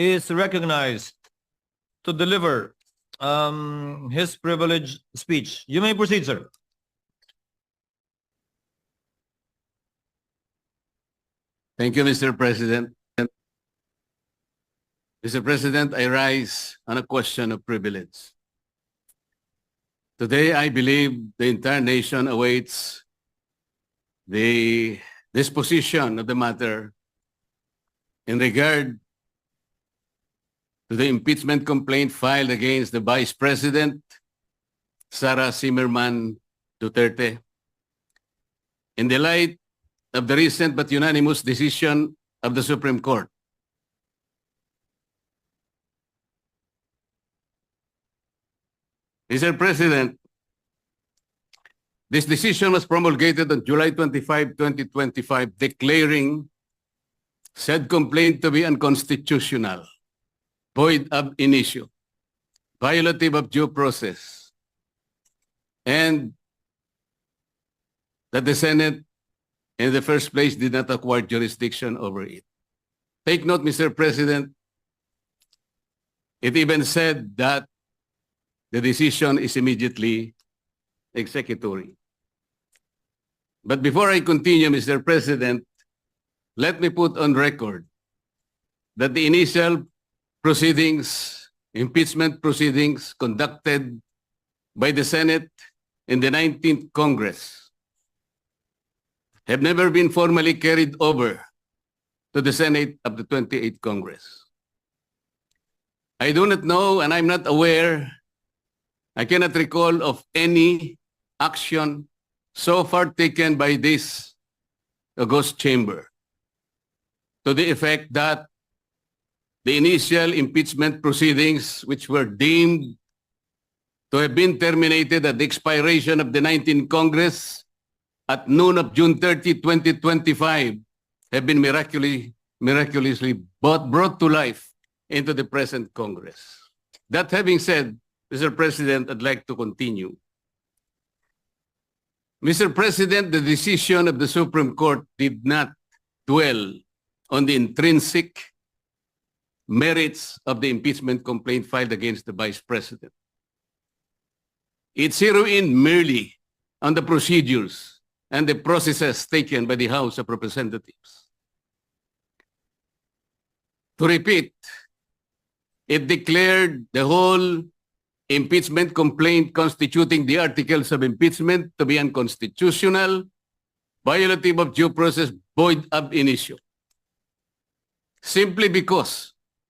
is recognized to deliver um, his privileged speech. You may proceed, sir. Thank you, Mr. President. Mr. President, I rise on a question of privilege. Today, I believe the entire nation awaits the disposition of the matter in regard to the impeachment complaint filed against the Vice President, Sarah Zimmerman Duterte. In the light of the recent but unanimous decision of the Supreme Court. Mr. President, this decision was promulgated on July 25, 2025, declaring said complaint to be unconstitutional, void ab initio, violative of due process, and that the Senate in the first place did not acquire jurisdiction over it. Take note, Mr. President, it even said that the decision is immediately executory. But before I continue, Mr. President, let me put on record that the initial proceedings, impeachment proceedings conducted by the Senate in the 19th Congress have never been formally carried over to the Senate of the 28th Congress. I do not know and I'm not aware, I cannot recall of any action so far taken by this August chamber to the effect that the initial impeachment proceedings which were deemed to have been terminated at the expiration of the 19th Congress at noon of June 30, 2025, have been miraculously, miraculously brought, brought to life into the present Congress. That having said, Mr. President, I'd like to continue. Mr. President, the decision of the Supreme Court did not dwell on the intrinsic merits of the impeachment complaint filed against the Vice President. It zeroed in merely on the procedures and the processes taken by the House of Representatives. To repeat, it declared the whole impeachment complaint constituting the articles of impeachment to be unconstitutional, violative of due process, void ab initio. Simply because